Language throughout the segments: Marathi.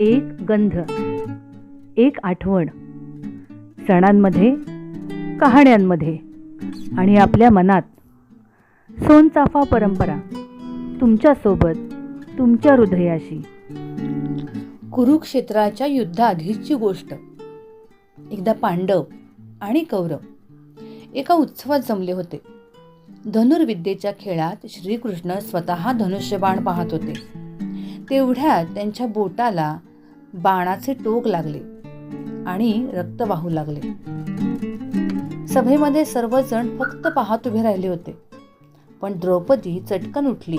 एक गंध एक आठवण सणांमध्ये कहाण्यांमध्ये आणि आपल्या मनात. सोनचाफा परंपरा तुमच्यासोबत तुमच्या हृदयाशी. कुरुक्षेत्राच्या युद्धाआधीची गोष्ट. एकदा पांडव आणि कौरव एका उत्सवात जमले होते. धनुर्विद्येच्या खेळात श्रीकृष्ण स्वतः धनुष्यबाण पाहत होते. तेवढ्यात त्यांच्या बोटाला बाणाचे टोक लागले आणि रक्त वाहू लागले. सभेमध्ये सर्वजण फक्त पाहत उभे राहिले होते. पण द्रौपदी चटकन उठली.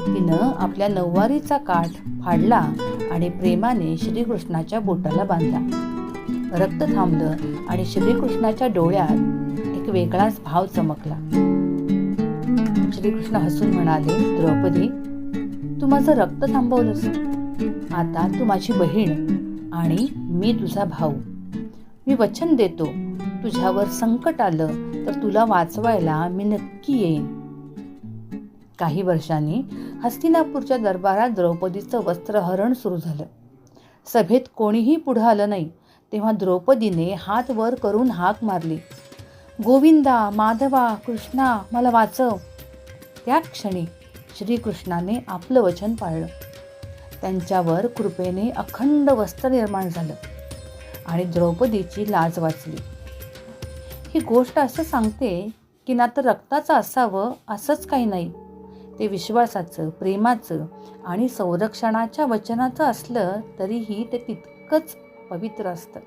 तिनं आपल्या नऊवारीचा काठ फाडला आणि प्रेमाने श्रीकृष्णाच्या बोटाला बांधला. रक्त थांबलं आणि श्रीकृष्णाच्या डोळ्यात एक वेगळाच भाव चमकला. श्रीकृष्ण हसून म्हणाले द्रौपदी तू माझं रक्त थांबवलंस. आता तू माझी बहीण आणि मी तुझा भाऊ. मी वचन देतो तुझ्यावर संकट आलं तर तुला वाचवायला मी नक्की येईन. काही वर्षांनी हस्तिनापूरच्या दरबारात द्रौपदीचं वस्त्रहरण सुरू झालं. सभेत कोणीही पुढं आलं नाही तेव्हा द्रौपदीने हात वर करून हाक मारली. गोविंदा माधवा कृष्णा मला वाचव. त्या क्षणी श्रीकृष्णाने आपलं वचन पाळलं. त्यांच्यावर कृपेने अखंड वस्त्र निर्माण झालं आणि द्रौपदीची लाज वाचली. ही गोष्ट असं सांगते की ना तर रक्ताचं असावं असंच काही नाही. ते विश्वासाचं प्रेमाचं आणि संरक्षणाच्या वचनाचं असलं तरीही ते तितकंच पवित्र असतं.